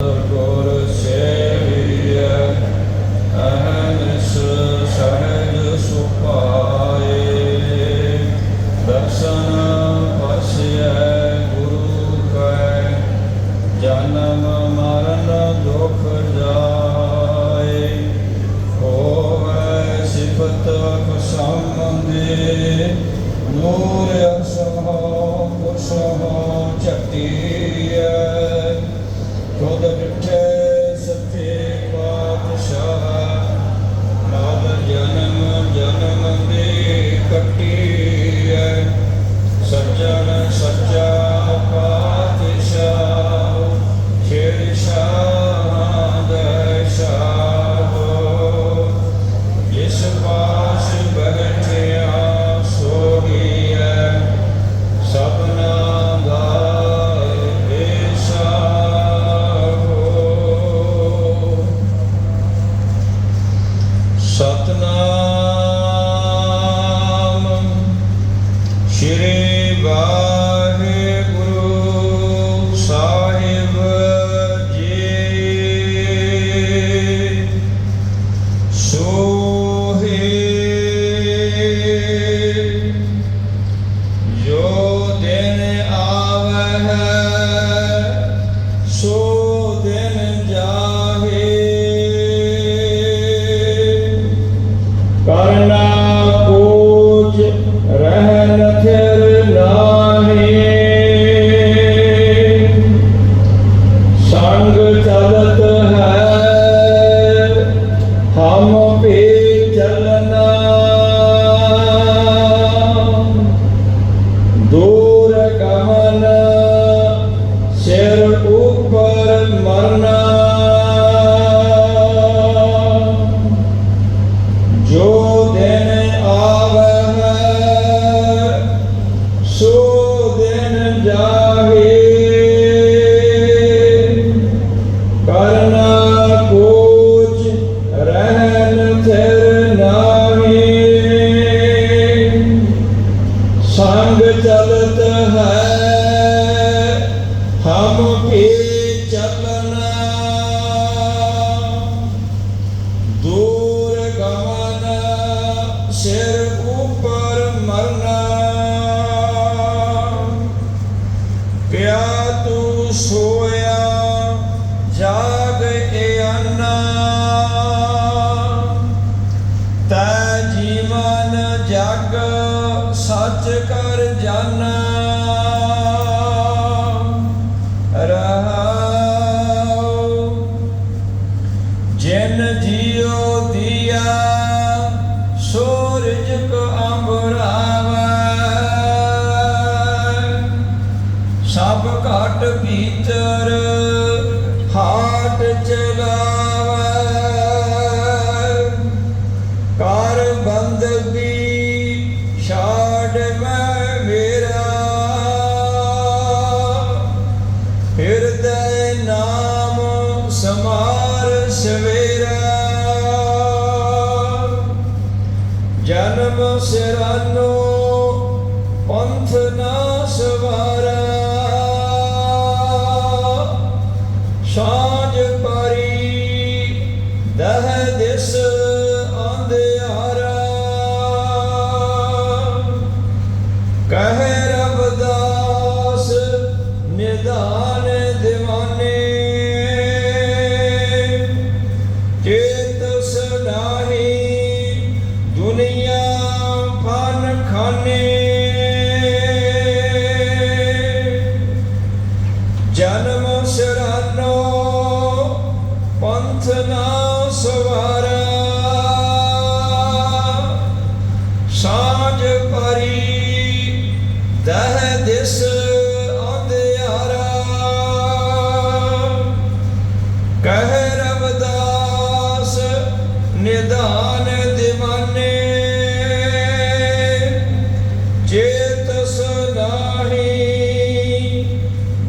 Oh, पे चलना ਜਾਨਾ ਰਹਾਉ ਜਿਨ ਜੀਉ ਦਿਆ ਸੂਰਜ ਕੋ ਅੰਬਰਾਵੈ। ਸਭ ਘਟ ਭੀਤਰ ਹਾਟ ਚਲਾ ਸਿਰਾਨੋ ਪੰਥ ਨਾ ਸਵਾਰਾ ਸਾਂਝ ਪਰੀ ਦਹ ਦਿਸ ਅੰਧਿਆਰਾ ਕਹਿ ਰਵਦਾਸ ਨਿਦਾਨ دیਵਾਨੇ ਚੇਤਸ ਨਾਹੀ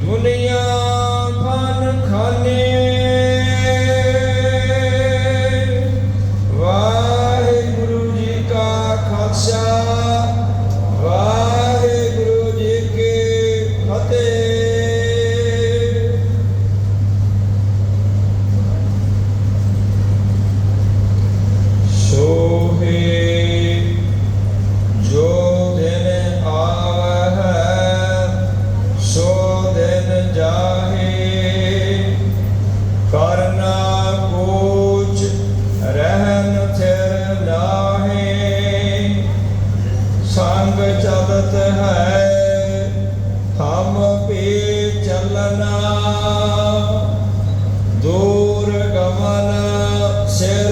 ਦੁਨੀਆ ਫਨ गमन दूर गमन शेर